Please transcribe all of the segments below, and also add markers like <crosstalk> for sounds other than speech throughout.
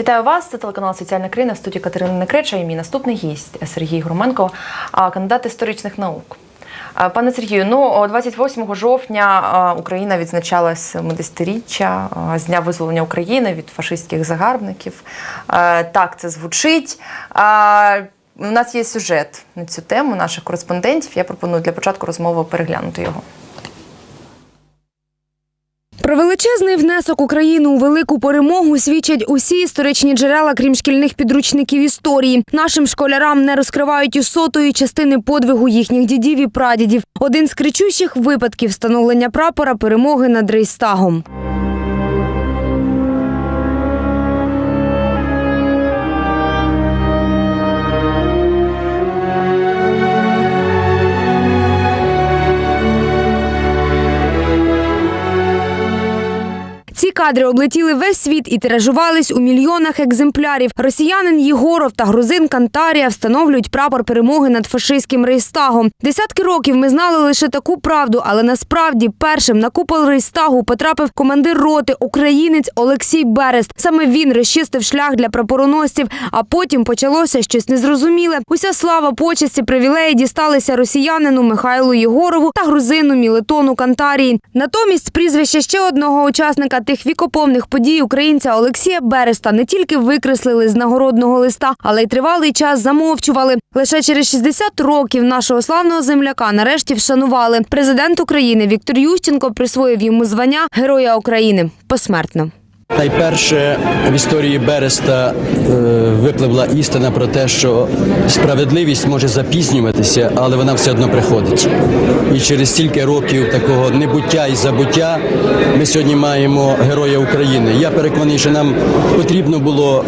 Вітаю вас. Це телеканал Соціальна країна в студії Катерини Некреча і мій наступний гість Сергій Громенко, а, кандидат історичних наук. Пане Сергію, ну о, 28 жовтня Україна відзначала 70-річчя з дня визволення України від фашистських загарбників. Так, це звучить. У нас є сюжет на цю тему наших кореспондентів. Я пропоную для початку розмови переглянути його. Про величезний внесок України у велику перемогу свідчать усі історичні джерела, крім шкільних підручників історії. Нашим школярам не розкривають і сотої частини подвигу їхніх дідів і прадідів. Один з кричущих випадків встановлення прапора перемоги над Рейстагом. Кадри облетіли весь світ і тиражувались у мільйонах екземплярів. Росіянин Єгоров та грузин Кантарія встановлюють прапор перемоги над фашистським рейстагом. Десятки років ми знали лише таку правду, але насправді першим на купол рейстагу потрапив командир роти, українець Олексій Берест. Саме він розчистив шлях для прапороносців, а потім почалося щось незрозуміле. Уся слава, почесті, привілеї дісталися росіянину Михайлу Єгорову та грузину Мілетону Кантарії. Натомість прізвище ще одного учасника тих вікоповних подій українця Олексія Береста не тільки викреслили з нагородного листа, але й тривалий час замовчували. Лише через 60 років нашого славного земляка нарешті вшанували. Президент України Віктор Ющенко присвоїв йому звання Героя України посмертно. Найперше в історії Береста е, випливла істина про те, що справедливість може запізнюватися, але вона все одно приходить. І через стільки років такого небуття і забуття ми сьогодні маємо Героя України. Я переконаний, що нам потрібно було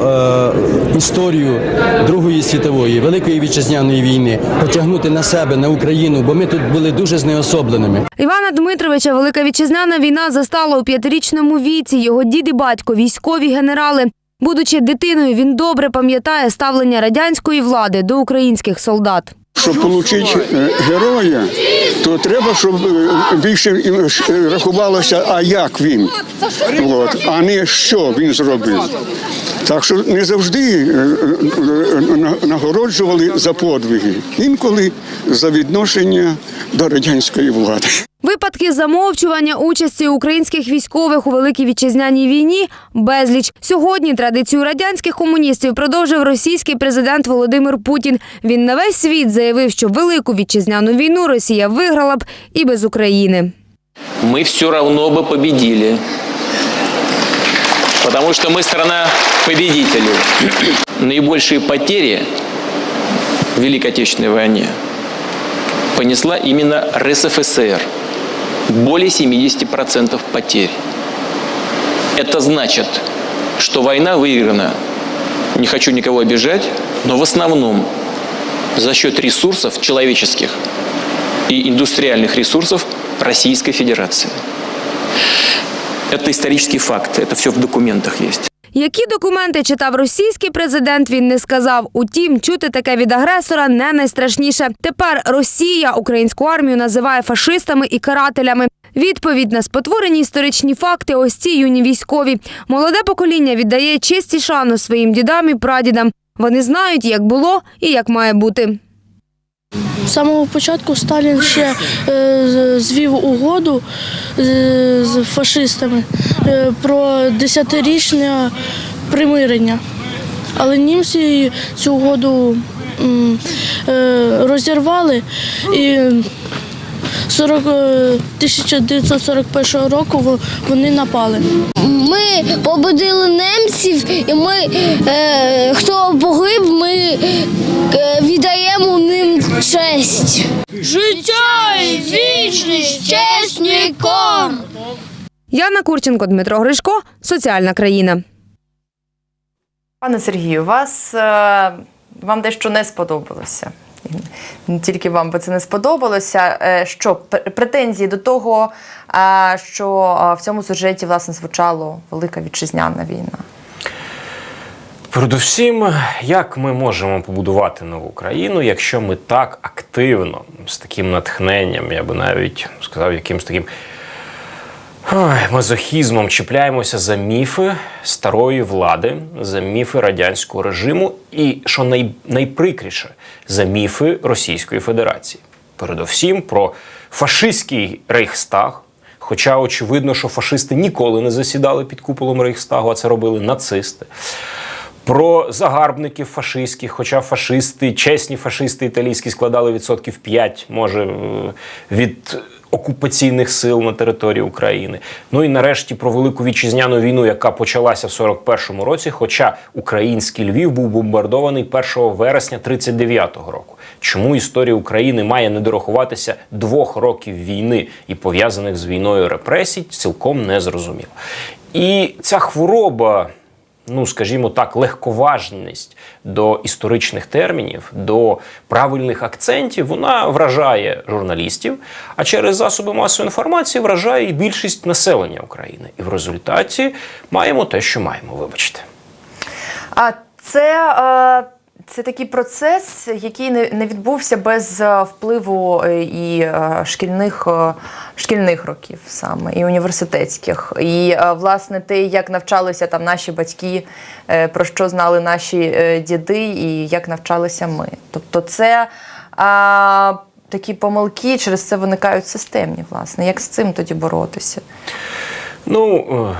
е, історію Другої світової, Великої вітчизняної війни потягнути на себе, на Україну, бо ми тут були дуже знеособленими. Івана Дмитровича Велика вітчизняна війна застала у п'ятирічному віці. Його дід і батько військові генерали. Будучи дитиною, він добре пам'ятає ставлення радянської влади до українських солдат. Щоб отримати героя, то треба, щоб е, більше е, рахувалося, а як він, От, а не що він зробив. Так що не завжди е, е, на- нагороджували за подвиги, інколи за відношення до радянської влади. Випадки замовчування участі українських військових у великій вітчизняній війні безліч. Сьогодні традицію радянських комуністів продовжив російський президент Володимир Путін. Він на весь світ заявив, що велику вітчизняну війну Росія виграла б і без України. мы все равно бы победили. Потому что мы страна победителей. Наибольшие потери в Великой Отечественной войне понесла именно РСФСР. Более 70% потерь. Это значит, что война выиграна, не хочу никого обижать, но в основном за счет ресурсов человеческих и индустриальных ресурсов Российской Федерации. Это исторический факт, это все в документах есть. Які документи читав російський президент, він не сказав. Утім, чути таке від агресора не найстрашніше. Тепер Росія українську армію називає фашистами і карателями. Відповідь на спотворені історичні факти ось ці юні військові. Молоде покоління віддає честь і шану своїм дідам і прадідам. Вони знають, як було і як має бути. З самого початку Сталін ще е, звів угоду з фашистами е, про десятирічне примирення. Але німці цю угоду е, розірвали і 40, е, 1941 року вони напали. Ми побудили немців, і ми, е, хто погиб, ми е, віддаємо ним честь. Життя і вічність, честь! Яна Курченко, Дмитро Гришко, Соціальна країна. Пане Сергію, вас е, вам дещо не сподобалося. Тільки вам би це не сподобалося. Е, Що претензії до того, е, що е, в цьому сюжеті власне звучало Велика вітчизняна війна? Передусім, як ми можемо побудувати нову країну, якщо ми так активно, з таким натхненням, я би навіть сказав, якимось таким Ой, мазохізмом чіпляємося за міфи старої влади, за міфи радянського режиму і, що най, найприкріше, за міфи Російської Федерації. Передовсім про фашистський рейхстаг. Хоча очевидно, що фашисти ніколи не засідали під куполом Рейхстагу, а це робили нацисти. Про загарбників фашистських, хоча фашисти, чесні фашисти італійські складали відсотків 5, може, е, від окупаційних сил на території України. Ну і нарешті про велику вітчизняну війну, яка почалася в 41-му році. Хоча український Львів був бомбардований 1 вересня 39-го року. Чому історія України має не дорахуватися двох років війни і пов'язаних з війною репресій, цілком не зрозуміло. І ця хвороба ну скажімо так, легковажність до історичних термінів, до правильних акцентів, вона вражає журналістів, а через засоби масової інформації вражає і більшість населення України. І в результаті маємо те, що маємо. Вибачте. А це, е, це такий процес, який не, відбувся без е, впливу е, і е, шкільних, шкільних років саме, і університетських. І власне те, як навчалися там наші батьки, про що знали наші діди, і як навчалися ми. Тобто, це. А, Такі помилки через це виникають системні, власне. Як з цим тоді боротися? Ну,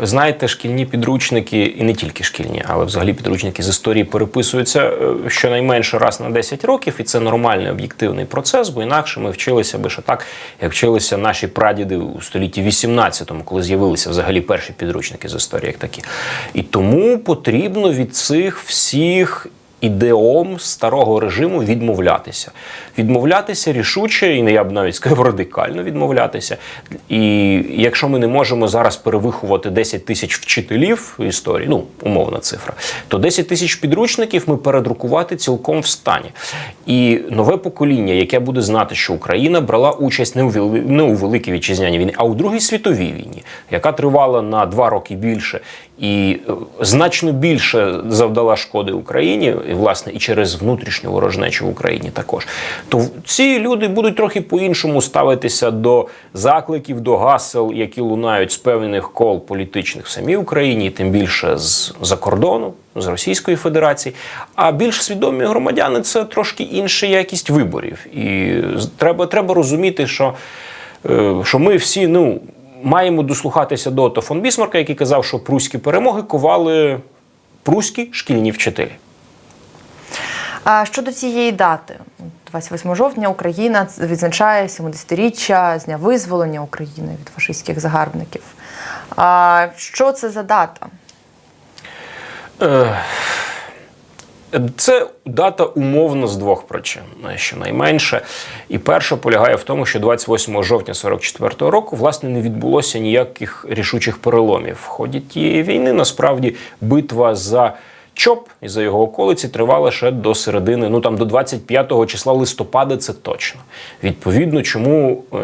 ви знаєте, шкільні підручники, і не тільки шкільні, але взагалі підручники з історії переписуються е, щонайменше раз на 10 років, і це нормальний об'єктивний процес, бо інакше ми вчилися би ще так, як вчилися наші прадіди у столітті 18-му, коли з'явилися взагалі перші підручники з історії, як такі. І тому потрібно від цих всіх. Ідеом старого режиму відмовлятися, відмовлятися рішуче, і не я б навіть сказав радикально відмовлятися. І якщо ми не можемо зараз перевиховувати 10 тисяч вчителів історії, ну умовна цифра, то 10 тисяч підручників ми передрукувати цілком в стані. І нове покоління, яке буде знати, що Україна брала участь не у не у великій вітчизняній війні, а у другій світовій війні, яка тривала на два роки більше і е, значно більше завдала шкоди Україні, власне і через внутрішню ворожнечу в Україні також. То ці люди будуть трохи по-іншому ставитися до закликів, до гасел, які лунають з певних кол політичних в самій Україні, тим більше з за кордону. З Російської Федерації, а більш свідомі громадяни це трошки інша якість виборів, і треба, треба розуміти, що е, що ми всі ну, маємо дослухатися до Отто фон Бісмарка, який казав, що пруські перемоги ковали пруські шкільні вчителі. А щодо цієї дати, 28 жовтня Україна відзначає 70-річчя з дня визволення України від фашистських загарбників. А що це за дата? Е, Це дата умовно з двох причин, щонайменше. І перша полягає в тому, що 28 жовтня 44-го року власне не відбулося ніяких рішучих переломів. В ході тієї війни насправді битва за ЧОП і за його околиці тривала ще до середини, ну там до 25 числа листопада, це точно. Відповідно, чому е,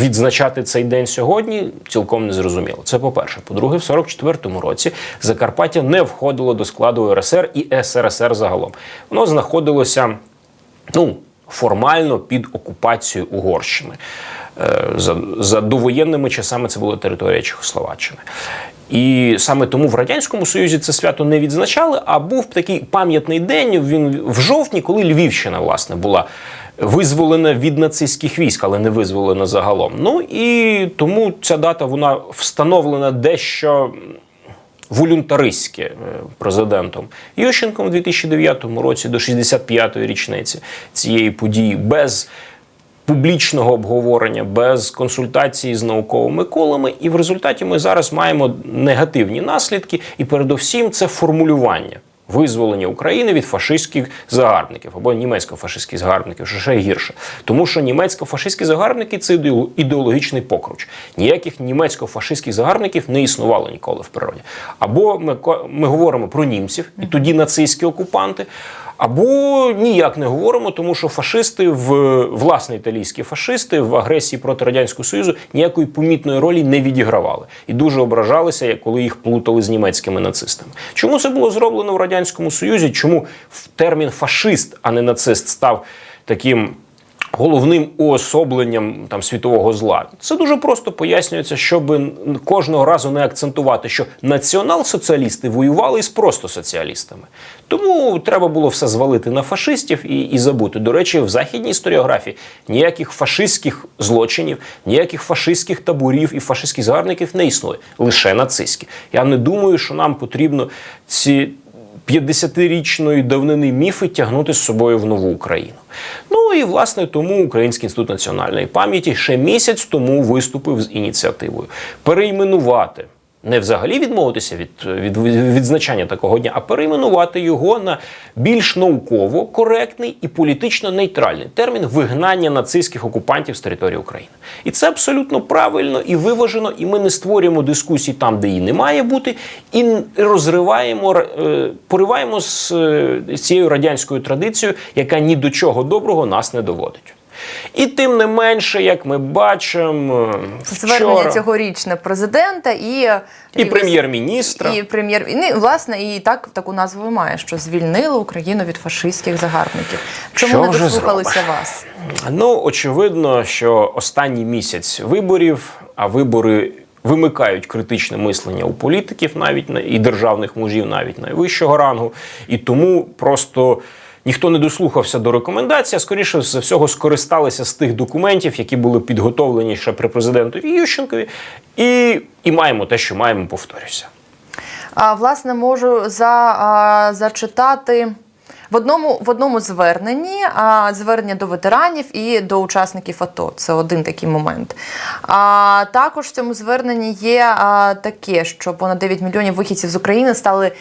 відзначати цей день сьогодні, цілком не зрозуміло. Це по-перше. По-друге, в 44-му році Закарпаття не входило до складу РСР і СРСР загалом. Воно знаходилося ну, формально під окупацією Угорщини. Е, За, за довоєнними часами це була територія Чехословаччини. І саме тому в Радянському Союзі це свято не відзначали, а був такий пам'ятний день він в жовтні, коли Львівщина власне була визволена від нацистських військ, але не визволена загалом. Ну і тому ця дата вона встановлена дещо волюнтаристське е, президентом Ющенком у 2009 році до 65-ї річниці цієї події без публічного обговорення, без консультації з науковими колами. І в результаті ми зараз маємо негативні наслідки, і передусім це формулювання. Визволення України від фашистських загарбників або німецько-фашистських загарбників, що ще гірше, тому що німецько-фашистські загарбники це ідеологічний покруч. Ніяких німецько-фашистських загарбників не існувало ніколи в природі. Або ми, ми говоримо про німців, і тоді нацистські окупанти, або ніяк не говоримо, тому що фашисти в власне італійські фашисти в агресії проти радянського союзу ніякої помітної ролі не відігравали і дуже ображалися, коли їх плутали з німецькими нацистами. Чому це було зроблено в радянському союзі? Чому термін фашист, а не нацист, став таким головним уособленням там світового зла. Це дуже просто пояснюється, щоб кожного разу не акцентувати, що націонал-соціалісти воювали із просто соціалістами. Тому треба було все звалити на фашистів і, і забути. До речі, в західній історіографії ніяких фашистських злочинів, ніяких фашистських таборів і фашистських загарбників не існує, лише нацистські. Я не думаю, що нам потрібно ці 50-річної давнини міфи тягнути з собою в нову Україну. Ну і власне тому Український інститут національної пам'яті ще місяць тому виступив з ініціативою перейменувати. Не взагалі відмовитися від, від відзначання такого дня, а перейменувати його на більш науково коректний і політично нейтральний термін вигнання нацистських окупантів з території України. І це абсолютно правильно і виважено, і ми не створюємо дискусій там, де її не має бути, і розриваємо, е, пориваємо е, з цією радянською традицією, яка ні до чого доброго нас не доводить. І тим не менше, як ми бачимо, Це звернення вчора цьогорічне президента і, і прем'єр-міністра. І прем'єр ну, власне, і так таку назву має, що звільнили Україну від фашистських загарбників. Чому Що не дослухалися вас? Ну, очевидно, що останній місяць виборів, а вибори вимикають критичне мислення у політиків, навіть на- і державних мужів, навіть найвищого рангу. І тому просто. Ніхто не дослухався до рекомендацій, а скоріше за всього скористалися з тих документів, які були підготовлені ще при президентові Ющенкові, і, і маємо те, що маємо, повторюся. А, власне, можу за, а, зачитати. В одному, в одному зверненні а, звернення до ветеранів і до учасників АТО. Це один такий момент. А також в цьому зверненні є а, таке, що понад 9 мільйонів вихідців з України стали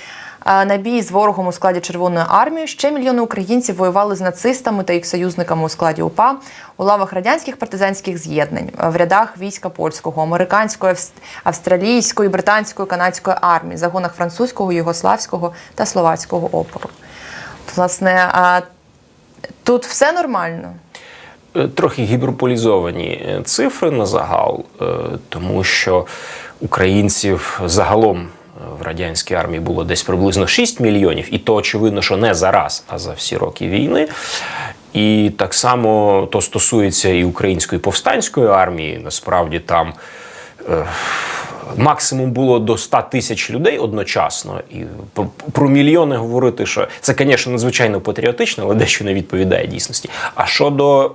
на бій з ворогом у складі Червоної армії. Ще мільйони українців воювали з нацистами та їх союзниками у складі УПА у лавах радянських партизанських з'єднань в рядах війська польського, американської, австралійської, британської, канадської армії, загонах французького, югославського та словацького опору. Власне, тут все нормально. Е, Трохи гіперполізовані е, цифри на загал, е, тому що українців загалом в радянській армії було десь приблизно 6 мільйонів, і то очевидно, що не зараз, а за всі роки війни. І так само то стосується і української повстанської армії. Насправді там е, максимум було до 100 тисяч людей одночасно. І про, про мільйони говорити, що це, звісно, надзвичайно патріотично, але дещо не відповідає дійсності. А щодо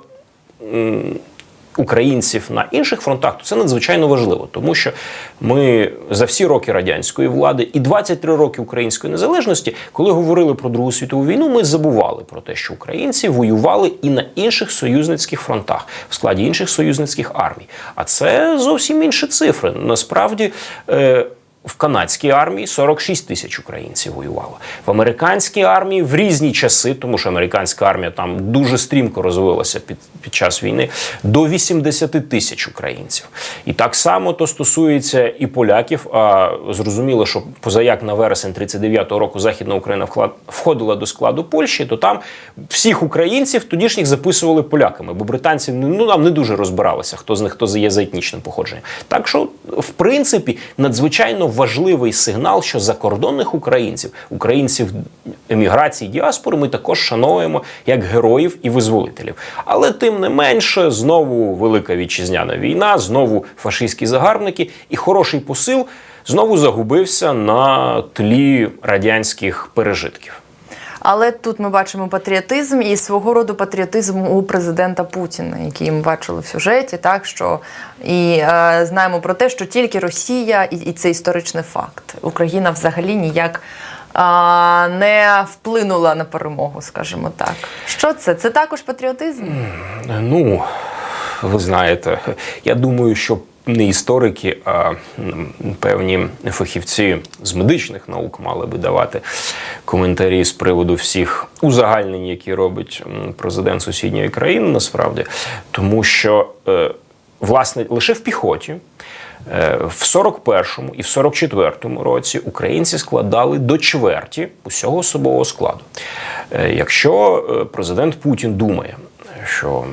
українців на інших фронтах, то це надзвичайно важливо, тому що ми за всі роки радянської влади і 23 роки української незалежності, коли говорили про Другу світову війну, ми забували про те, що українці воювали і на інших союзницьких фронтах в складі інших союзницьких армій. А це зовсім інші цифри. Насправді. Е, в канадській армії 46 тисяч українців воювало. В американській армії в різні часи, тому що американська армія там дуже стрімко розвилася під, під час війни, до 80 тисяч українців. І так само то стосується і поляків. А зрозуміло, що позаяк на вересень 39-го року Західна Україна вклад, входила до складу Польщі, то там всіх українців тодішніх записували поляками, бо британці ну нам не дуже розбиралися, хто з них хто є за етнічним походженням. Так що, в принципі, надзвичайно важливий сигнал, що закордонних українців, українців еміграції діаспори, ми також шануємо як героїв і визволителів. Але тим не менше, знову велика вітчизняна війна, знову фашистські загарбники, і хороший посил знову загубився на тлі радянських пережитків. Але тут ми бачимо патріотизм і свого роду патріотизм у президента Путіна, який ми бачили в сюжеті, так що і е, знаємо про те, що тільки Росія, і, і це історичний факт. Україна взагалі ніяк е, не вплинула на перемогу, скажімо так. Що це? Це також патріотизм? Ну, ви знаєте, я думаю, що не історики, а певні фахівці з медичних наук мали би давати коментарі з приводу всіх узагальнень, які робить президент сусідньої країни, насправді, тому що е, власне лише в піхоті. е, В 41-му і в 44-му році українці складали до чверті усього особового складу. Е, Якщо президент Путін думає, що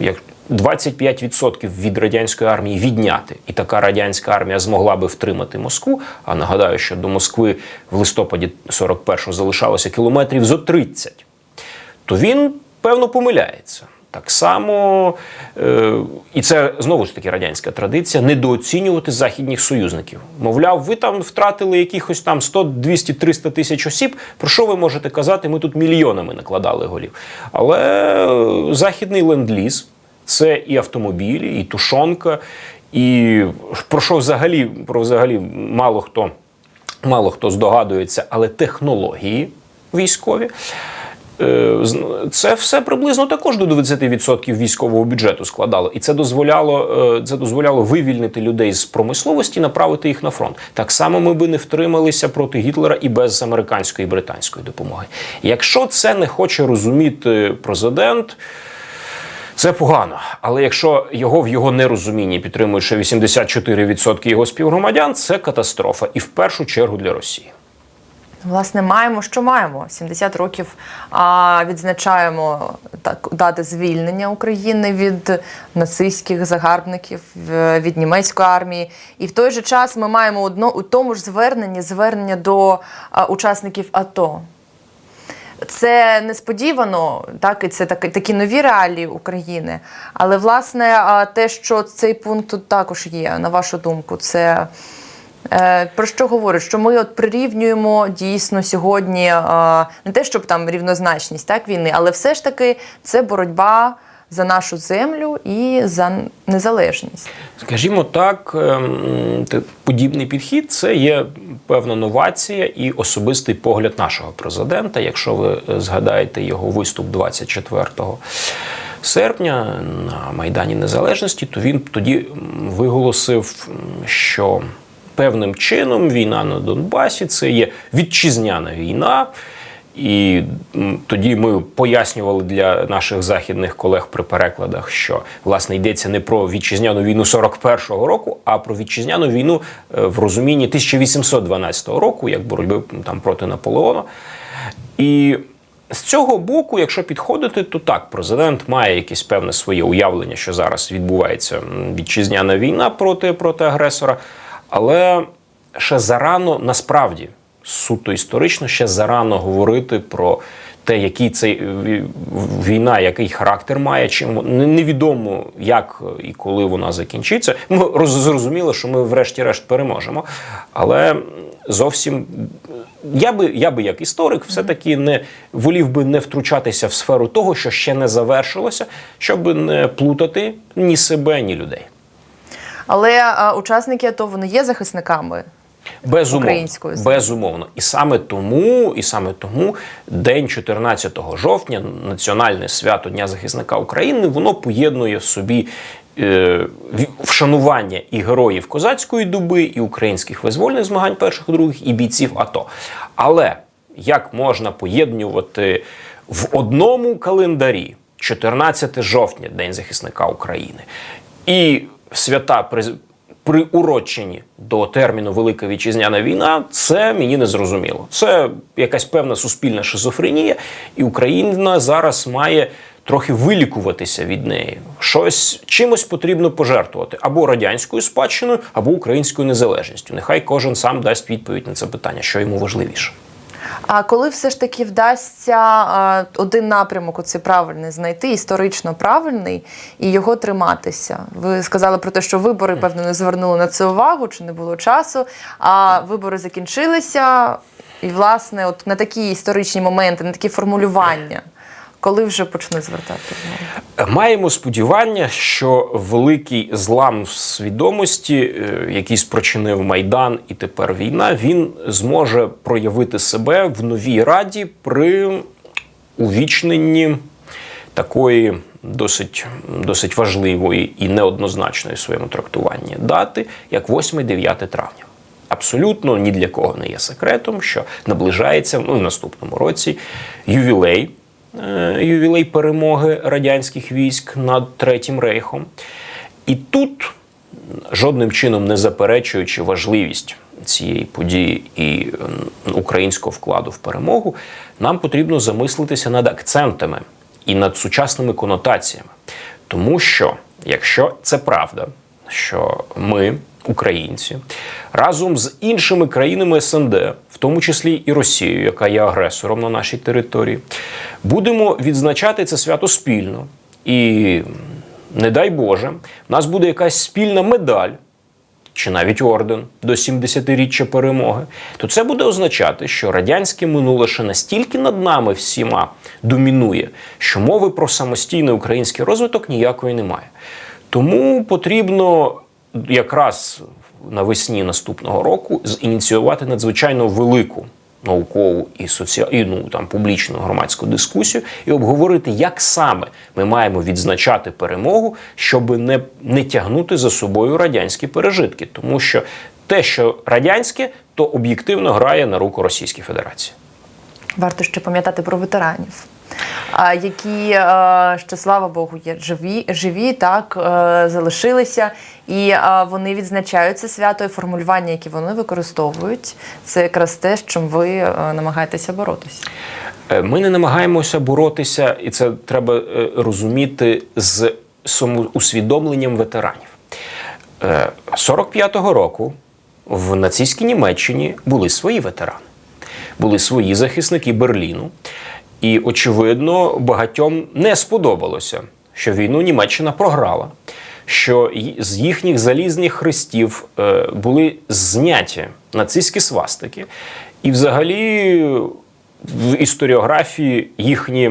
як 25% від радянської армії відняти, і така радянська армія змогла би втримати Москву. А нагадаю, що до Москви в листопаді 41-го залишалося кілометрів зо 30, то він певно помиляється. Так само, е, і це знову ж таки радянська традиція, недооцінювати західних союзників. Мовляв, ви там втратили якихось там 100, 200, 300 тисяч осіб. Про що ви можете казати? Ми тут мільйонами накладали голів. Але е, західний ленд-ліз це і автомобілі, і тушонка, і про що взагалі, про взагалі мало хто, мало хто здогадується, але технології військові. Е, Це все приблизно також до 20% військового бюджету складало, і це дозволяло, е, це дозволяло вивільнити людей з промисловості, направити їх на фронт. Так само ми би не втрималися проти Гітлера і без американської і британської допомоги. Якщо це не хоче розуміти президент. Це погано, але якщо його в його нерозумінні підтримують ще 84% його співгромадян, це катастрофа, і в першу чергу для Росії. Власне, маємо, що маємо. 70 років а, відзначаємо так, дати звільнення України від нацистських загарбників, від німецької армії. І в той же час ми маємо одно у тому ж зверненні звернення до а, учасників АТО. Це несподівано, так і це такі, такі нові реалії України. Але власне те, що цей пункт тут також є, на вашу думку, це е, про що говорить? Що ми от прирівнюємо дійсно сьогодні не те, щоб там рівнозначність так війни, але все ж таки це боротьба за нашу землю і за незалежність. Скажімо так, ем, подібний підхід це є певна новація і особистий погляд нашого президента. Якщо ви е, згадаєте його виступ 24 серпня на Майдані Незалежності, то він тоді виголосив, що певним чином війна на Донбасі це є вітчизняна війна. І тоді ми пояснювали для наших західних колег при перекладах, що власне йдеться не про вітчизняну війну 41-го року, а про вітчизняну війну е, в розумінні 1812 року, як боротьби там проти Наполеона. І з цього боку, якщо підходити, то так, президент має якесь певне своє уявлення, що зараз відбувається вітчизняна війна проти, проти агресора. Але ще зарано насправді суто історично ще зарано говорити про те, який цей війна, який характер має, чим невідомо, як і коли вона закінчиться. Ми роз- зрозуміло, що ми врешті-решт переможемо. Але зовсім я би, я би як історик, все-таки не волів би не втручатися в сферу того, що ще не завершилося, щоб не плутати ні себе, ні людей. Але а, учасники АТО вони є захисниками. Безумовно, Українською безумовно. І саме тому, і саме тому день 14 жовтня, національне свято Дня захисника України, воно поєднує в собі е, вшанування і героїв козацької доби, і українських визвольних змагань перших других, і бійців АТО. Але як можна поєднувати в одному календарі 14 жовтня, День захисника України, і свята приурочені до терміну Велика Вітчизняна війна, це мені не зрозуміло. Це якась певна суспільна шизофренія, і Україна зараз має трохи вилікуватися від неї. Щось чимось потрібно пожертвувати або радянською спадщиною, або українською незалежністю. Нехай кожен сам дасть відповідь на це питання, що йому важливіше. А коли все ж таки вдасться один напрямок, оцей правильний знайти, історично правильний, і його триматися? Ви сказали про те, що вибори, певно, не звернули на це увагу, чи не було часу. А вибори закінчилися, і, власне, от на такі історичні моменти, на такі формулювання, коли вже почнуть звертати увагу? Маємо сподівання, що великий злам свідомості, е, який спричинив Майдан і тепер війна, він зможе проявити себе в новій раді при увічненні такої досить, досить важливої і неоднозначної в своєму трактуванні дати, як 8-9 травня. Абсолютно ні для кого не є секретом, що наближається ну, в наступному році ювілей ювілей перемоги радянських військ над Третім рейхом. І тут, жодним чином не заперечуючи важливість цієї події і українського вкладу в перемогу, нам потрібно замислитися над акцентами і над сучасними конотаціями. Тому що, якщо це правда, що ми, українці, разом з іншими країнами СНД, в тому числі і Росією, яка є агресором на нашій території, будемо відзначати це свято спільно. і не дай Боже, в нас буде якась спільна медаль чи навіть орден до 70-річчя перемоги, то це буде означати, що радянське минуле ще настільки над нами всіма домінує, що мови про самостійний український розвиток ніякої немає. Тому потрібно якраз навесні наступного року зініціювати надзвичайно велику наукову і соці... і, ну, там, публічну громадську дискусію і обговорити, як саме ми маємо відзначати перемогу, щоб не, не тягнути за собою радянські пережитки. Тому що те, що радянське, то об'єктивно грає на руку Російській Федерації. Варто ще пам'ятати про ветеранів, які е, ще слава Богу є живі, живі так е, залишилися, і е, вони відзначають це свято і формулювання, які вони використовують. Це якраз те, з чим ви намагаєтеся боротися. Ми не намагаємося боротися, і це треба розуміти з самоусвідомленням ветеранів. Е, 45-го року в нацистській Німеччині були свої ветерани, були свої захисники Берліну. І, очевидно, багатьом не сподобалося, що війну Німеччина програла, що з їхніх залізних хрестів е, були зняті нацистські свастики, і взагалі в історіографії їхні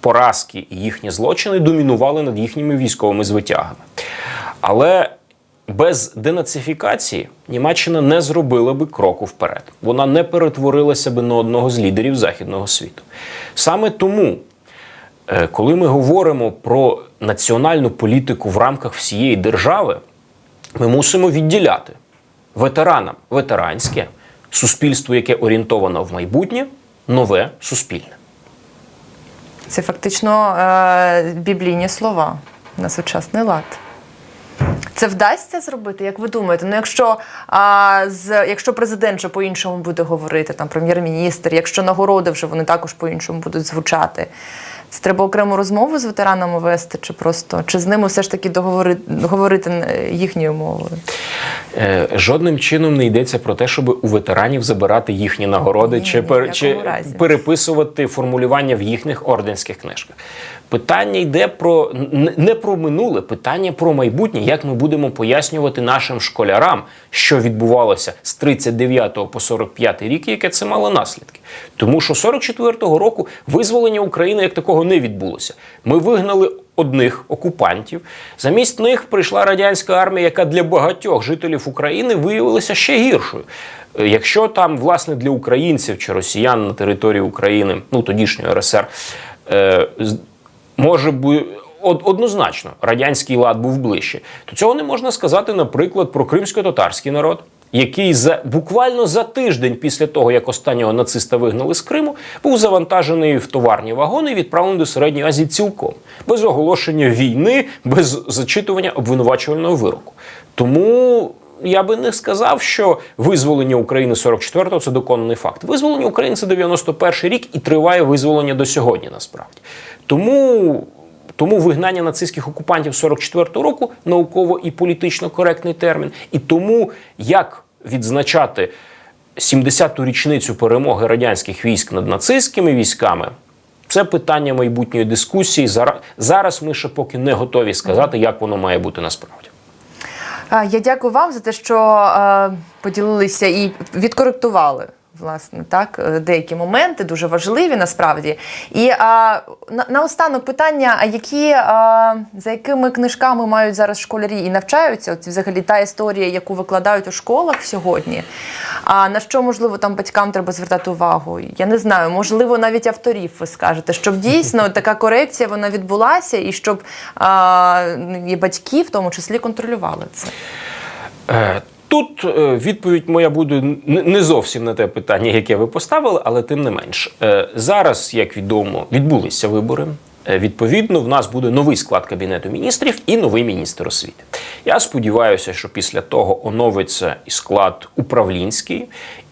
поразки і їхні злочини домінували над їхніми військовими звитягами. Але без денацифікації Німеччина не зробила би кроку вперед. Вона не перетворилася би на одного з лідерів західного світу. Саме тому, е, коли ми говоримо про національну політику в рамках всієї держави, ми мусимо відділяти ветеранам ветеранське, суспільство, яке орієнтовано в майбутнє, нове суспільне. Це фактично е, біблійні слова на сучасний лад. Це вдасться зробити, як ви думаєте? Ну, якщо, а, з, якщо президент вже по-іншому буде говорити, там прем'єр-міністр, якщо нагороди вже вони також по-іншому будуть звучати, це треба окрему розмову з ветеранами вести, чи просто чи з ними все ж таки договори, говорити їхньою мовою? Е, Жодним чином не йдеться про те, щоб у ветеранів забирати їхні нагороди Ні, чи, ні, пер- чи переписувати формулювання в їхніх орденських книжках. Питання йде про не про минуле, питання про майбутнє, як ми будемо пояснювати нашим школярам, що відбувалося з 39 по 45 рік, яке це мало наслідки. Тому що 44-го року визволення України як такого не відбулося. Ми вигнали одних окупантів. Замість них прийшла радянська армія, яка для багатьох жителів України виявилася ще гіршою. Е, Якщо там, власне, для українців чи росіян на території України, ну тодішньої РСР, е, може бути однозначно радянський лад був ближче, то цього не можна сказати, наприклад, про кримсько-татарський народ. Який за буквально за тиждень після того, як останнього нациста вигнали з Криму, був завантажений в товарні вагони і відправлений до середньої Азії цілком без оголошення війни, без зачитування обвинувачувального вироку. Тому я би не сказав, що визволення України 44-го – це доконаний факт. Визволення України це 91-й рік і триває визволення до сьогодні. Насправді тому. Тому вигнання нацистських окупантів 44-го року науково і політично коректний термін. І тому як відзначати 70-ту річницю перемоги радянських військ над нацистськими військами, це питання майбутньої дискусії. Зара- Зараз ми ще поки не готові сказати, як воно має бути насправді. Я дякую вам за те, що е, поділилися і відкоректували. Власне, так, е, деякі моменти дуже важливі насправді. І а, на, наостанок питання: а які а, за якими книжками мають зараз школярі і навчаються? От взагалі та історія, яку викладають у школах сьогодні. А на що можливо там батькам треба звертати увагу? Я не знаю, можливо, навіть авторів ви скажете, щоб дійсно <laughs> така корекція вона відбулася, і щоб а, і батьки в тому числі контролювали це. Тут е, відповідь моя буде не зовсім на те питання, яке ви поставили, але тим не менш. Е, Зараз, як відомо, відбулися вибори. Е, Відповідно, в нас буде новий склад кабінету міністрів і новий міністр освіти. Я сподіваюся, що після того оновиться і склад управлінський,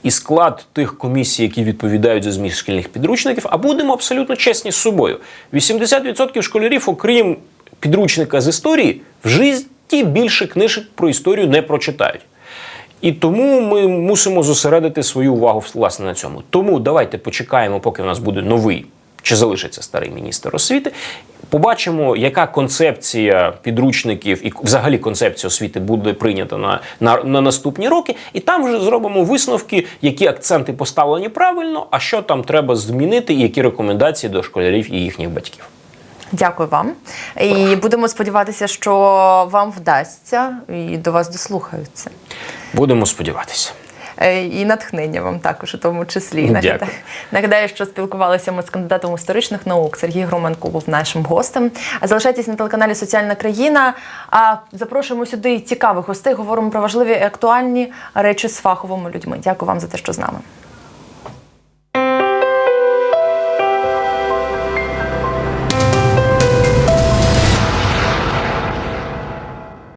і склад тих комісій, які відповідають за зміст шкільних підручників. А будемо абсолютно чесні з собою. 80% школярів, окрім підручника з історії, в житті більше книжок про історію не прочитають. І тому ми мусимо зосередити свою увагу власне на цьому. Тому давайте почекаємо, поки в нас буде новий чи залишиться старий міністр освіти. Побачимо, яка концепція підручників і взагалі концепція освіти буде прийнята на, на, на наступні роки, і там вже зробимо висновки, які акценти поставлені правильно, а що там треба змінити, і які рекомендації до школярів і їхніх батьків. Дякую вам. І будемо сподіватися, що вам вдасться і до вас дослухаються. Будемо сподіватися. Е, І натхнення вам також у тому числі. Дякую. Нагадаю, що спілкувалися ми з кандидатом історичних наук. Сергій Громенко був нашим гостем. Залишайтесь на телеканалі Соціальна країна. А запрошуємо сюди цікавих гостей. Говоримо про важливі і актуальні речі з фаховими людьми. Дякую вам за те, що з нами.